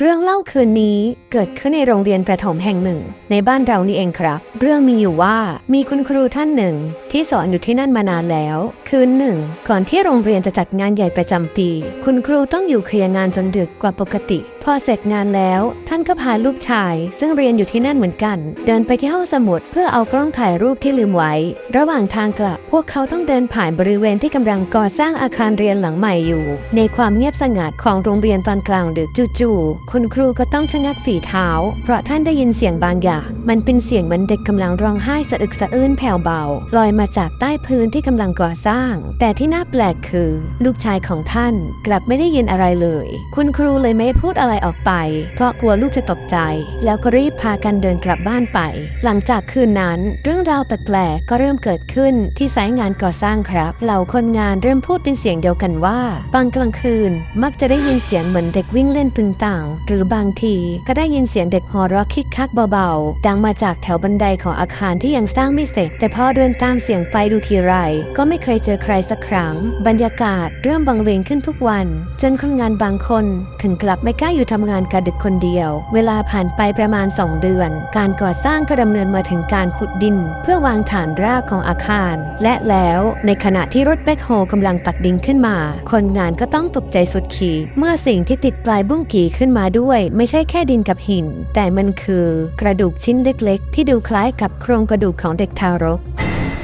เรื่องเล่าคืนนี้เกิดขึ้นในโรงเรียนประถมแห่งหนึ่ง ในบ้านเรานี่เองครับ เรื่องมีอยู่ว่ามีคุณครูท่านหนึ่ง ที่สอนอยู่ที่นั่นมานานแล้ว คืนหนึ่ง ก่อนที่โรงเรียนจะจัดงานใหญ่ประจำปี คุณครูต้องอยู่เคลียร์งานจนดึกกว่าปกติ พอเสร็จงานแล้ว ท่านก็พาลูกชาย ซึ่งเรียนอยู่ที่นั่นเหมือนกัน เดินไปที่ห้องสมุดเพื่อเอากล้องถ่ายรูปที่ลืมไว้ ระหว่างทางกลับ พวกเขาต้องเดินผ่านบริเวณที่กำลังก่อสร้างอาคารเรียนหลังใหม่อยู่ ในความเงียบสงัดของโรงเรียนตอนกลางดึกจู่ๆคุณครูก็ต้องชะงักฝีเท้า เพราะท่านได้ยินเสียงบางอย่าง มันเป็นเสียงเหมือนเด็กกำลังร้องไห้สะอึกสะอื้นแผ่วเบา ลอยมาจากใต้พื้นที่กำลังก่อสร้าง แต่ที่น่าแปลกคือ ลูกชายของท่านกลับไม่ได้ยินอะไรเลย คุณครูเลยไม่พูดอะไรออกไป เพราะกลัวลูกจะตกใจ แล้วก็รีบพากันเดินกลับบ้านไป หลังจากคืนนั้น เรื่องราวแปลกๆก็เริ่มเกิดขึ้นที่ไซต์งานก่อสร้างครับ เหล่าคนงานเริ่มพูดเป็นเสียงเดียวกันว่าตอนกลางคืน มักจะได้ยินเสียงเหมือนเด็กวิ่งเล่นตึงต่าง หรือบางทีก็ได้ยินเสียงเด็กหัวเราะคิกคักเบาๆดังมาจากแถวบันไดของอาคารที่ยังสร้างไม่เสร็จ แต่พอเดินตามเสียงไปดูทีไร ก็ไม่เคยเจอใครสักครั้ง บรรยากาศเริ่มบังเวงขึ้นทุกวัน จนคนงานบางคน ถึงกลับไม่กล้าอยู่ทำงานกะดึกคนเดียว เวลาผ่านไปประมาณ 2 เดือน การก่อสร้างก็ดำเนินมาถึงการขุดดิน เพื่อวางฐานรากของอาคาร และแล้วในขณะที่รถแบ็คโฮกำลังตักดินขึ้นมา คนงานก็ต้องตกใจสุดขีดเมื่อสิ่งที่ติดปลายบุ้งกี่ขึ้นมาด้วย ไม่ใช่แค่ดินกับหิน แต่มันคือกระดูกชิ้นเเล็กๆ ที่ดูคล้ายกับโครงกระดูกของเด็กทารก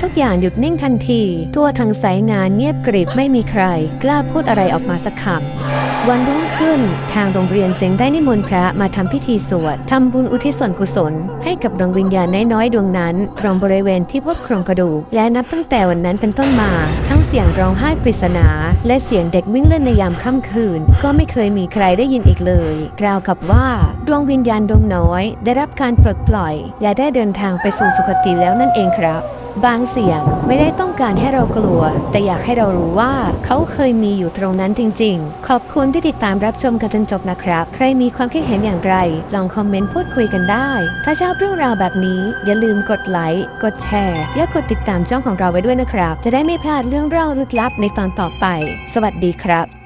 ทุกอย่างหยุดนิ่งทันทีทั่วทั้งสายงานเงียบกริบไม่มีใคร กล้าพูดอะไรออกมาสักคำวันรุ่งขึ้น ทางโรงเรียนจึงได้นิมนต์พระมาทำพิธีสวดทำบุญอุทิศส่วนกุศล ให้กับดวงวิญญาณน้อยๆดวงนั้นตรงบริเวณที่พบโครงกระดูก และนับตั้งแต่วันนั้นเป็นต้นมา ทั้งเสียงร้องไห้ปริศนา และเสียงเด็กวิ่งเล่นในยามค่ำคืน ก็ไม่เคยมีใครได้ยินอีกเลยราวกับว่า ดวงวิญญาณดวงน้อย ได้รับการปลดปล่อย และได้เดินทางไปสู่สุคติแล้วนั่นเองครับ บางเสียงไม่ได้ต้องการให้เรากลัว แต่อยากให้เรารู้ว่าเขาเคยมีอยู่ตรงนั้นจริง ๆ ขอบคุณที่ติดตามรับชมกันจนจบนะครับ ใครมีความคิดเห็นอย่างไร ลองคอมเมนต์พูดคุยกันได้ ถ้าชอบเรื่องราวแบบนี้ อย่าลืมกดไลค์กดแชร์และกดติดตามช่องของเราไว้ด้วยนะครับ จะได้ไม่พลาดเรื่องเล่าลึกลับในตอนต่อไป สวัสดีครับ